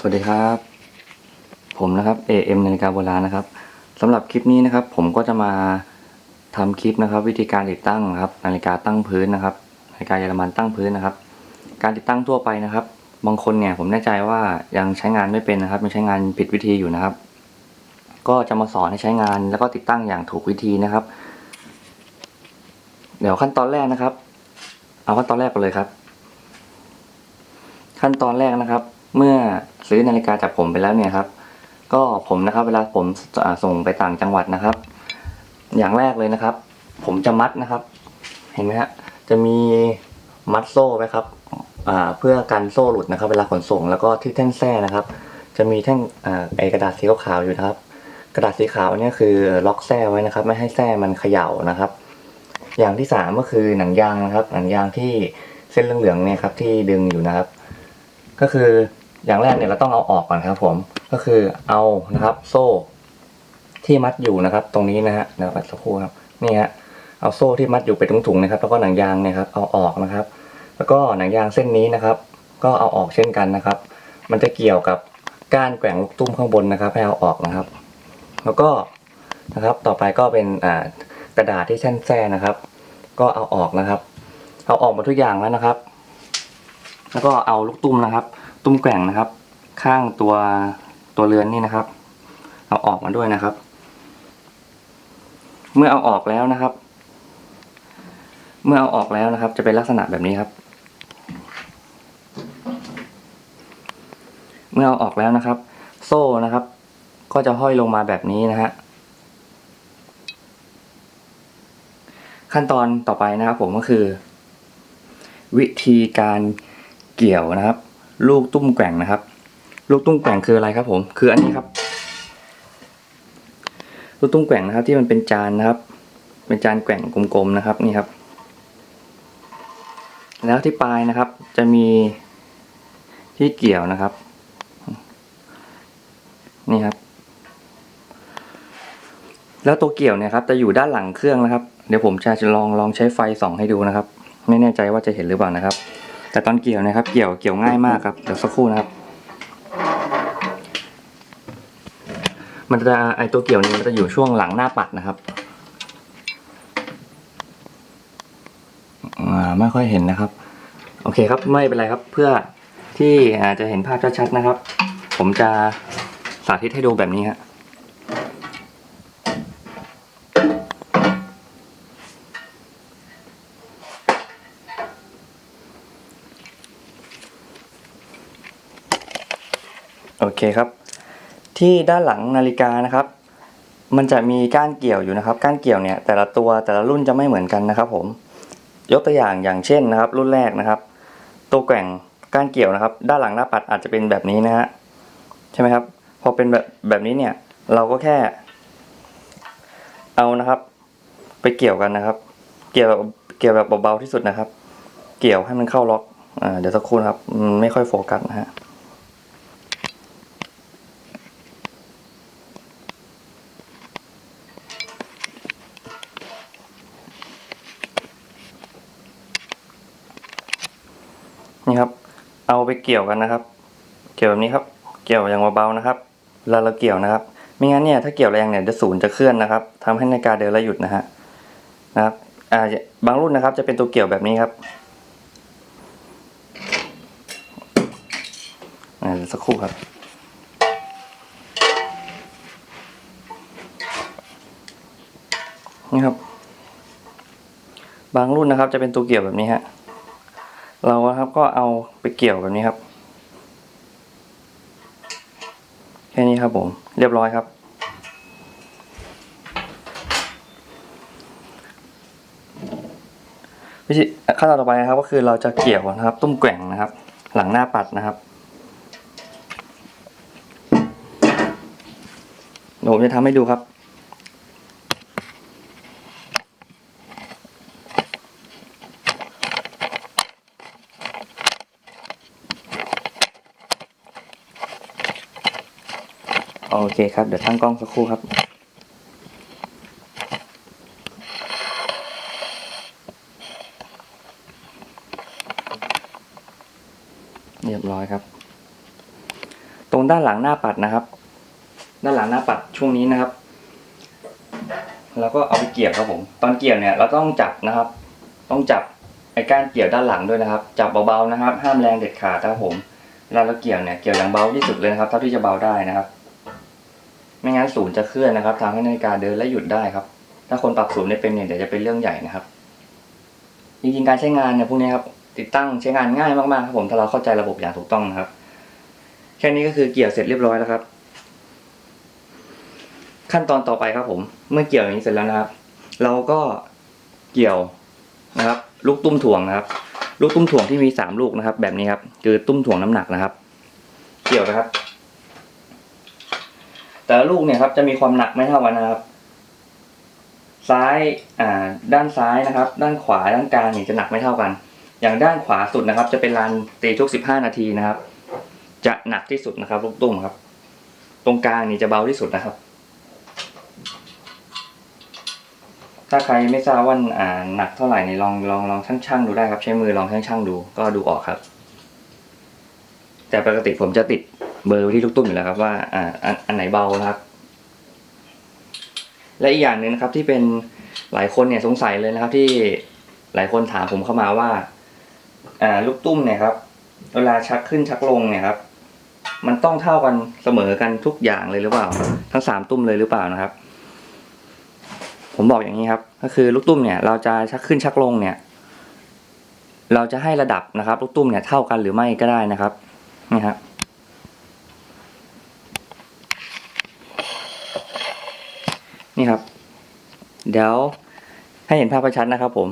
สวัสดีครับ ผมนะครับ AM นาฬิกาโบราณนะครับสำหรับคลิปนี้นะครับ ผมก็จะมาทำคลิปนะครับ วิธีการติดตั้งนะครับ นาฬิกาตั้งพื้นนะครับนาฬิกาเยอรมันตั้งพื้นนะครับ การติดตั้งทั่วไปนะครับ บางคนเนี่ยผมแน่ใจว่ายังใช้งานไม่เป็นนะครับยังใช้งานผิดวิธีอยู่นะครับ ก็จะมาสอนให้ใช้งานแล้วก็ติดตั้งอย่างถูกวิธีนะครับ เดี๋ยวขั้นตอนแรกนะครับ เอาขั้นตอนแรกกันเลยครับ ขั้นตอนแรกนะครับ เมื่อซื้อนาฬิกาจากผมไปแล้วเนี่ยครับ ก็ผมนะครับเวลาผมส่งไปต่างจังหวัดนะครับ อย่างแรกเลยนะครับ ผมจะมัดนะครับ เห็นไหมฮะจะมีมัดโซ่ไว้ครับเพื่อกันโซ่หลุดนะครับ เวลาขนส่งแล้วก็ที่แท่งแส้นะครับ จะมีแท่งอไอกระดาษสีขาวอยู่นะครับ กระดาษสีขาวเนี่ยคือล็อกแส้ไว้นะครับ ไม่ให้แส้มันเขย่านะครับ อย่างที่สามก็คือหนังยางนะครับ หนังยางที่เส้นเหลืองๆเนี่ยครับที่ดึงอยู่นะครับ ก็คือ อย่างแรกเนี่ยเราต้องเอาออกก่อนครับ ผมก็คือเอานะครับ โซ่ที่มัดอยู่นะครับ ตรงนี้นะฮะเดี๋ยวปัดสักครู่ครับนี่ฮะเอาโซ่ที่มัดอยู่ไปถุงๆนะครับ แล้วก็หนังยางเนี่ยครับเอาออกนะครับ แล้วก็หนังยางเส้นนี้นะครับ ก็เอาออกเช่นกันนะครับ มันจะเกี่ยวกับก้านแกว่งลูกตุ้มข้างบนนะครับให้เอาออกนะครับ แล้วก็นะครับต่อไปก็เป็นอ่ากระดาษที่แช่นแส้นะครับ ก็เอาออกนะครับ เอาออกหมดทุกอย่างแล้วนะครับ แล้วก็เอาลูกตุ้มนะครับ ตุ้มแกว่งนะครับ ข้างตัวตัวเรือนนี่นะครับ เอาออกมาด้วยนะครับ เมื่อเอาออกแล้วนะครับ เมื่อเอาออกแล้วนะครับ จะเป็นลักษณะแบบนี้ครับ เมื่อเอาออกแล้วนะครับ โซ่นะครับ ก็จะห้อยลงมาแบบนี้นะฮะขั้นตอนต่อไปนะครับผมก็คือ วิธีการเกี่ยวนะครับ ลูกตุ้มแกว่งนะครับ ลูกตุ้มแกว่งคืออะไรครับ ผม คืออันนี้ครับ ลูกตุ้มแกว่งนะครับ ที่มันเป็นจานนะครับ เป็นจานแกว่งกลมๆนะครับ นี่ครับ แล้วที่ปลายนะครับ จะมีที่เกี่ยวนะครับ นี่ครับ แล้วตัวเกี่ยวเนี่ยครับ จะอยู่ด้านหลังเครื่องนะครับ เดี๋ยวผมจะลองลองใช้ไฟส่องให้ดูนะครับ ไม่แน่ใจว่าจะเห็นหรือเปล่านะครับ แต่ตอนเกี่ยวนะครับ เกี่ยวเกี่ยวง่ายมากครับเดี๋ยวสักครู่นะครับ มันจะไอตัวเกี่ยวนี้มันจะอยู่ช่วงหลังหน้าปัดนะครับอ่าไม่ค่อยเห็นนะครับ โอเคครับไม่เป็นไรครับ เพื่อที่จะเห็นภาพชัดๆนะครับ ผมจะสาธิตให้ดูแบบนี้ฮะโเคครับ ที่ด้านหลังนาฬิกานะครับ มันจะมีก้านเกี่ยวอยู่นะครับ ก้านเกี่ยวเนี่ยแต่ละตัวแต่ละรุ่นจะไม่เหมือนกันนะครับ ผมยกตัวอย่างอย่างเช่นนะครับ รุ่นแรกนะครับ ตัวแกว่งก้านเกี่ยวนะครับ ด้านหลังหน้าปัดอาจจะเป็นแบบนี้นะฮะใช่ไหมครับ พอเป็นแบบแบบนี้เนี่ย เราก็แค่ เอานะครับ ไปเกี่ยวกันนะครับ เกี่ยวแบบเกี่ยวแบบเบาๆที่สุดนะครับ เกี่ยวให้มันเข้าล็อกอ่าเดี๋ยวสักครู่นะครับ ไม่ค่อยโฟกัสนะฮะ นี่ครับ เอาไปเกี่ยวกันนะครับ เกี่ยวแบบนี้ครับ เกี่ยวอย่างเบาๆนะครับเวลาเราเกี่ยวนะครับ ไม่งั้นเนี่ยถ้าเกี่ยวแรงเนี่ยจะศูนย์จะเคลื่อนนะครับทำให้นาฬิกาเดินแล้วหยุดนะฮะนะครับอ่าบางรุ่นนะครับ จะเป็นตัวเกี่ยวแบบนี้ครับสักครู่ครับนี่ครับ บางรุ่นนะครับจะเป็นตัวเกี่ยวแบบนี้ฮะ เราครับก็เอาไปเกี่ยวแบบนี้ครับ แค่นี้ครับผม เรียบร้อยครับ วิธีขั้นตอนต่อไปนะครับ ก็คือเราจะเกี่ยวนะครับ ตุ้มแกว่งนะครับ หลังหน้าปัดนะครับเดี๋ยวผมจะทำให้ดูครับ โอเคครับ เดี๋ยวตั้งกล้องสักครู่ครับ เรียบร้อยครับ ตรงด้านหลังหน้าปัดนะครับ ด้านหลังหน้าปัดช่วงนี้นะครับ แล้วก็เอาไปเกี่ยวครับผม ตอนเกี่ยวเนี่ยเราต้องจับนะครับ ต้องจับไอ้ก้านเกี่ยวด้านหลังด้วยนะครับ จับเบาๆนะครับ ห้ามแรงเด็ดขาดนะครับผมเวลาเราเกี่ยวเนี่ยเกี่ยวอย่างเบาที่สุดเลยนะครับเท่าที่จะเบาได้นะครับ ไม่งั้นศูนย์จะเคลื่อนนะครับทำให้นาฬิกาเดินและหยุดได้ครับ ถ้าคนปรับศูนย์ไม่เป็นเนี่ยเดี๋ยวจะเป็นเรื่องใหญ่นะครับ จริงๆการใช้งานเนี่ยพวกนี้ครับติดตั้งใช้งานง่ายมากๆครับผมถ้าเราเข้าใจระบบอย่างถูกต้องนะครับ แค่นี้ก็คือเกี่ยวเสร็จเรียบร้อยแล้วครับ ขั้นตอนต่อไปครับผม เมื่อเกี่ยวอย่างนี้เสร็จแล้วนะครับ เราก็เกี่ยวนะครับ ลูกตุ้มถ่วงนะครับ ลูกตุ้มถ่วงที่มีสามลูกนะครับ แบบนี้ครับ คือตุ้มถ่วงน้ำหนักนะครับ เกี่ยวนะครับ ละลูกเนี่ยครับจะมีความหนักไม่เท่ากันนะครับ ซ้ายอ่าด้านซ้ายนะครับ ด้านขวาด้านกลางเนี่ยจะหนักไม่เท่ากัน อย่างด้านขวาสุดนะครับ จะเป็นลานตีทุกสิบห้านาทีนะครับ จะหนักที่สุดนะครับลูกตุ้มครับ ตรงกลางนี่จะเบาที่สุดนะครับ ถ้าใครไม่ทราบว่าอ่าหนักเท่าไหร่นี่ลองลองลองช่างช่างๆดูได้ครับ ใช้มือลองช่างช่างๆดูก็ดูออกครับ แต่ปกติผมจะติด เบอร์ไว้ที่ลูกตุ้มอยู่แล้วครับว่าอ่าอันอันไหนเบานะครับ และอีกอย่างหนึ่งนะครับที่เป็นหลายคนเนี่ยสงสัยเลยนะครับ ที่หลายคนถามผมเข้ามาว่าอ่าลูกตุ้มเนี่ยครับ เวลาชักขึ้นชักลงเนี่ยครับ มันต้องเท่ากันเสมอกันทุกอย่างเลยหรือเปล่า ทั้งสามตุ้มเลยหรือเปล่านะครับ ผมบอกอย่างนี้ครับ ก็คือลูกตุ้มเนี่ย เราจะชักขึ้นชักลงเนี่ย เราจะให้ระดับนะครับ ลูกตุ้มเนี่ยเท่ากันหรือไม่ก็ได้นะครับนี่ครับ นี่ครับ เดี๋ยวให้เห็นภาพชัดนะครับ ผม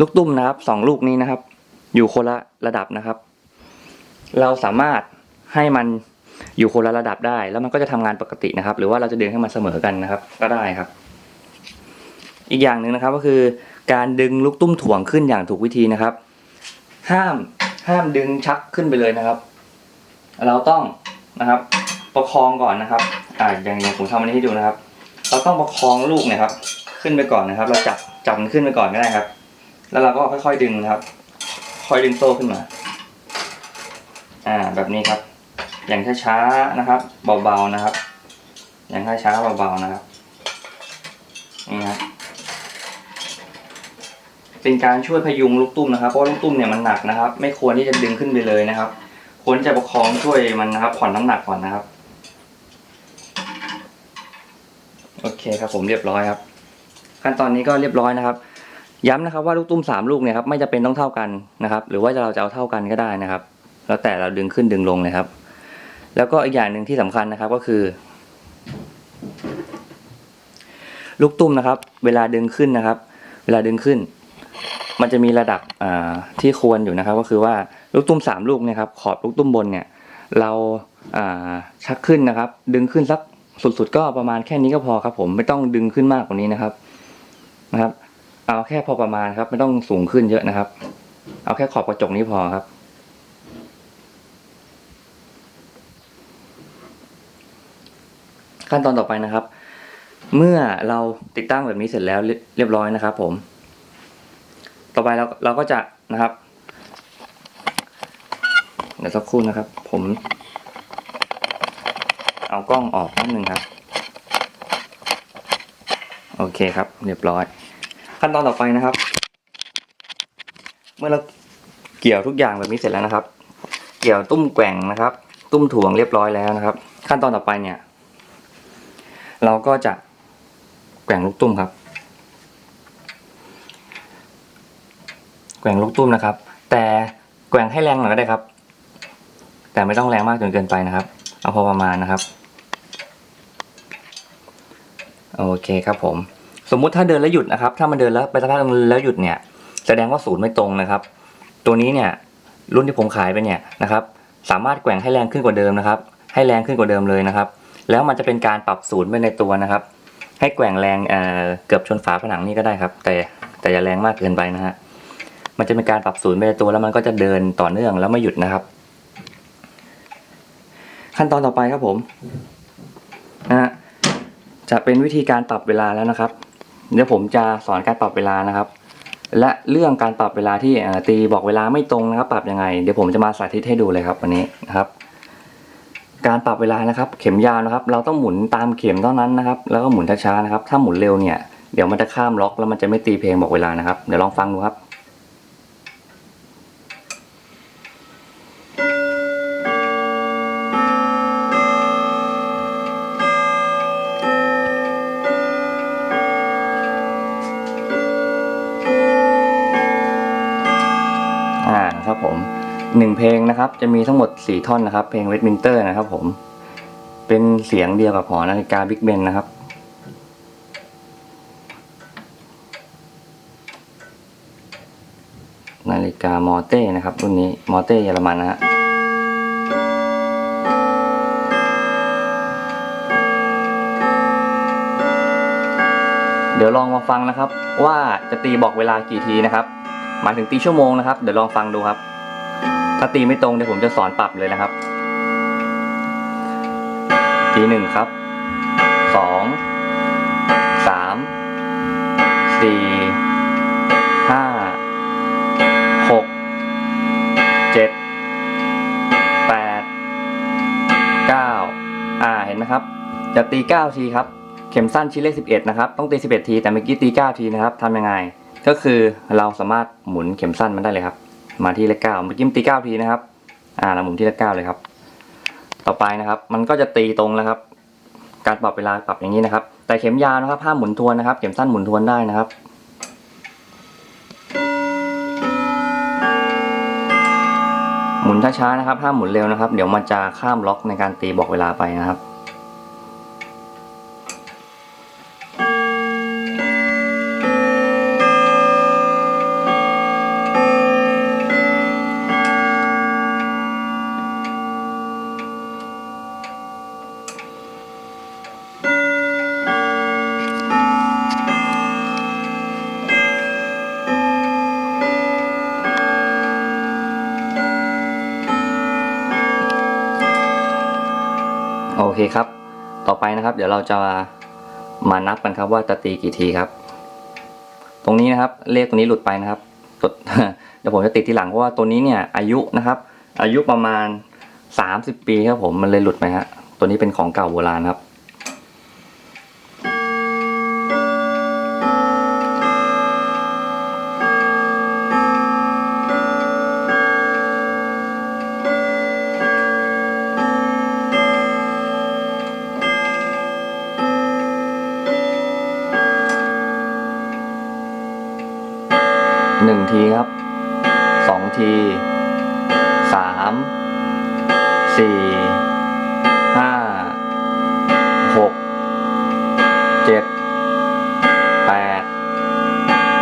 ลูกตุ้มนะครับสองลูกนี้นะครับ อยู่คนละระดับนะครับ เราสามารถให้มันอยู่คนละระดับได้ แล้วมันก็จะทำงานปกตินะครับ หรือว่าเราจะดึงให้มันเสมอกันนะครับ ก็ได้ครับ อีกอย่างหนึ่งนะครับก็คือการดึงลูกตุ้มถ่วงขึ้นอย่างถูกวิธีนะครับ ห้ามห้ามดึงชักขึ้นไปเลยนะครับ เราต้องนะครับ ประคองก่อนนะครับ อ่าอย่างอย่างผมทำอันนี้ให้ดูนะครับ เราต้องประคองลูกเนะครับ ขึ้นไปก่อนนะครับ เราจับจับมันขึ้นไปก่อนก็ได้ครับ แล้วเราก็ค่อยๆดึงนะครับ ค่อยดึงโซ่ขึ้นมา อ่า แบบนี้ครับ อย่างช้าๆนะครับ เบาๆนะครับ อย่างช้าๆเบาๆนะครับนี่ครับเป็นการช่วยพยุงลูกตุ้มนะครับเพราะลูกตุ้มเนี่ยมันหนักนะครับ ไม่ควรที่จะดึงขึ้นไปเลยนะครับ ควรจะประคองช่วยมันนะครับ ผ่อนน้ำหนักก่อนนะครับ โอเคครับผมเรียบร้อยครับ ขั้นตอนนี้ก็เรียบร้อยนะครับ ย้ำนะครับว่าลูกตุ้มสามลูกเนี่ยครับไม่จะเป็นต้องเท่ากันนะครับ หรือว่าเราจะเอาเท่ากันก็ได้นะครับ แล้วแต่เราดึงขึ้นดึงลงเลยครับ แล้วก็อีกอย่างหนึ่งที่สำคัญนะครับก็คือ ลูกตุ้มนะครับ เวลาดึงขึ้นนะครับ เวลาดึงขึ้น มันจะมีระดับที่ควรอยู่นะครับ ก็คือว่าลูกตุ้มสามลูกเนี่ยครับขอบลูกตุ้มบนเนี่ย เราชักขึ้นนะครับ ดึงขึ้นสัก สุดๆก็ประมาณแค่นี้ก็พอครับ ผมไม่ต้องดึงขึ้นมากกว่านี้นะครับนะครับ เอาแค่พอประมาณครับ ไม่ต้องสูงขึ้นเยอะนะครับ เอาแค่ขอบกระจกนี้พอครับ ขั้นตอนต่อไปนะครับ เมื่อเราติดตั้งแบบนี้เสร็จแล้วเรียบร้อยนะครับ ผม ต่อไปเราเราก็จะนะครับเดี๋ยวสักครู่นะครับ ผม เอากล้องออกนิดนึงครับ โอเคครับ เรียบร้อย ขั้นตอนต่อไปนะครับ เมื่อเราเกี่ยวทุกอย่างแบบนี้เสร็จแล้วนะครับ เกี่ยวตุ้มแกว่งนะครับ ตุ้มถ่วงเรียบร้อยแล้วนะครับ ขั้นตอนต่อไปเนี่ย เราก็จะแกว่งลูกตุ้มครับ แกว่งลูกตุ้มนะครับ แต่แกว่งให้แรงหน่อยก็ได้ครับ แต่ไม่ต้องแรงมากจนเกินไปนะครับ เอาพอประมาณนะครับ โอเคครับผม สมมุติถ้าเดินแล้วหยุดนะครับ ถ้ามันเดินแล้วไปสักพักแล้วหยุดเนี่ย แสดงว่าศูนย์ไม่ตรงนะครับ ตัวนี้เนี่ยรุ่นที่ผมขายไปเนี่ยนะครับ สามารถแกว่งให้แรงขึ้นกว่าเดิมนะครับ ให้แรงขึ้นกว่าเดิมเลยนะครับ แล้วมันจะเป็นการปรับศูนย์ไปในตัวนะครับ ให้แกว่งแรงเอ่อเกือบชนฝาผนังนี่ก็ได้ครับ แต่แต่อย่าแรงมากเกินไปนะฮะมันจะเป็นการปรับศูนย์ไปในตัวแล้วมันก็จะเดินต่อเนื่องแล้วไม่หยุดนะครับ ขั้นตอนต่อไปครับผมนะฮะ จะเป็นวิธีการปรับเวลาแล้วนะครับ เดี๋ยวผมจะสอนการปรับเวลานะครับ และเรื่องการปรับเวลาที่ตีบอกเวลาไม่ตรงนะครับ ปรับยังไง เดี๋ยวผมจะมาสาธิตให้ดูเลยครับวันนี้นะครับ การปรับเวลานะครับ เข็มยาวนะครับ เราต้องหมุนตามเข็มเท่านั้นนะครับ แล้วก็หมุนช้าๆนะครับ ถ้าหมุนเร็วเนี่ย เดี๋ยวมันจะข้ามล็อกแล้วมันจะไม่ตีเพลงบอกเวลานะครับ เดี๋ยวลองฟังดูครับ นะครับ จะมีทั้งหมดสี่ท่อนนะครับ เพลงเวสต์มินเตอร์นะครับผม เป็นเสียงเดียวกับหอนาฬิกาบิ๊กเบนนะครับ นาฬิกามอเต้นะครับรุ่นนี้ มอเต้เยอรมันนะฮะเดี๋ยวลองมาฟังนะครับ ว่าจะตีบอกเวลากี่ทีนะครับ หมายถึงตีชั่วโมงนะครับ เดี๋ยวลองฟังดูครับ ถ้าตีไม่ตรงเดี๋ยวผมจะสอนปรับเลยนะครับทีหนึ่งครับสองสามสี่ห้าหกเจ็ดแปดเก้าอ่าเห็นไหมครับ จะตีเก้าทีครับ เข็มสั้นชิ้นเลขสิบเอ็ดนะครับ ต้องตีสิบเอ็ดที แต่เมื่อกี้ตีเก้าทีนะครับทำยังไง ก็คือเราสามารถหมุนเข็มสั้นมันได้เลยครับ มาที่เลขเก้าเมื่อกี้มตีเก้าทีนะครับ อ่าเราหมุนที่เลขเก้าเลยครับ ต่อไปนะครับ มันก็จะตีตรงแล้วครับ การปรับเวลาปรับอย่างนี้นะครับ แต่เข็มยาวนะครับห้ามหมุนทวนนะครับ เข็มสั้นหมุนทวนได้นะครับหมุนช้าๆนะครับห้ามหมุนเร็วนะครับ เดี๋ยวมันจะข้ามล็อกในการตีบอกเวลาไปนะครับ เคครับ ต่อไปนะครับ เดี๋ยวเราจะมานับกันครับว่าจะตีกี่ทีครับ ตรงนี้นะครับ เลขตัวนี้หลุดไปนะครับตดเดี๋ยวผมจะติดที่หลังเพราะว่าตัวนี้เนี่ยอายุนะครับ อายุประมาณ 30 ปีครับผมมันเลยหลุดไปฮะตัวนี้เป็นของเก่าโบราณครับ หนึ่งทีครับสองทีสามสี่ห้าหกเจ็ดแปด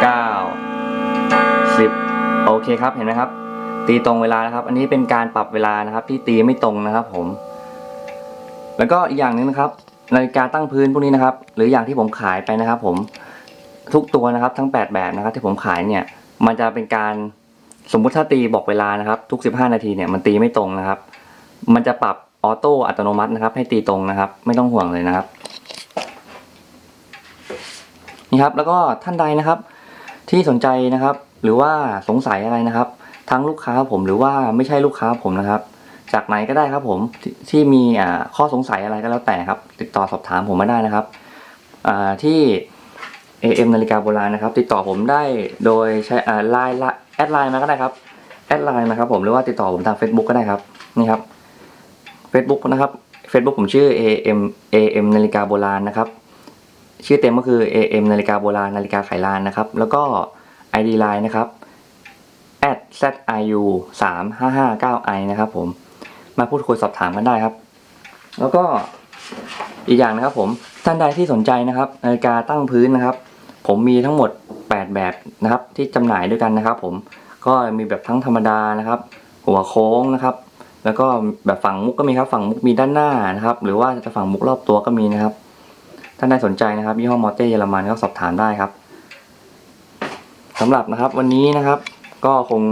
เก้าสิบโอเคครับเห็นไหมครับ ตีตรงเวลานะครับ อันนี้เป็นการปรับเวลานะครับ ที่ตีไม่ตรงนะครับผม แล้วก็อีกอย่างหนึ่งนะครับนาฬิกาตั้งพื้นพวกนี้นะครับ หรืออย่างที่ผมขายไปนะครับ ผมทุกตัวนะครับ ทั้ง 8 แบบนะครับ ที่ผมขายเนี่ย มันจะเป็นการสมมุติถ้าตีบอกเวลานะครับทุก 15 นาทีเนี่ยมันตีไม่ตรงนะครับ มันจะปรับออโต้อัตโนมัตินะครับ ให้ตีตรงนะครับ ไม่ต้องห่วงเลยนะครับนี่ครับแล้วก็ท่านใดนะครับ ที่สนใจนะครับ หรือว่าสงสัยอะไรนะครับ ทั้งลูกค้าผมหรือว่าไม่ใช่ลูกค้าผมนะครับ จากไหนก็ได้ครับผมทที่มีอ่าข้อสงสัยอะไรก็แล้วแต่ครับ ติดต่อสอบถามผมมาได้นะครับอ่าที่ AM นาฬิกาโบราณนะครับ ติดต่อผมได้โดยใช้ไลน์แอดไลน์มาก็ได้ครับแอดไลน์มาครับผมหรือว่าติดต่อผมทาง Facebook ก็ได้ครับนี่ครับ Facebook นะครับ Facebook ผมชื่อ AM AM นาฬิกาโบราณนะครับ ชื่อเต็มก็คือ AM นาฬิกาโบราณนาฬิกาไขลานนะครับ แล้วก็ ID line นะครับ @ziu 3 5 5 9 i นะครับผมมาพูดคุยสอบถามกันได้ครับ แล้วก็อีกอย่างนะครับผมท่านใดที่สนใจนะครับนาฬิกาตั้งพื้นนะครับ ผมมีทั้งหมด 8 แบบนะครับ ที่จำหน่ายด้วยกันนะครับ ผมก็มีแบบทั้งธรรมดานะครับ หัวโค้งนะครับ แล้วก็แบบฝั่งมุกก็มีครับฝั่งมุกมีด้านหน้านะครับ หรือว่าจะฝั่งมุกรอบตัวก็มีนะครับท่านใดสนใจนะครับยี่ห้อมอเต้เยอรมันก็สอบถามได้ครับสำหรับนะครับวันนี้นะครับ ก็คง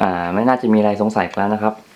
อ่าไม่น่าจะมีอะไรสงสัยแล้วนะครับ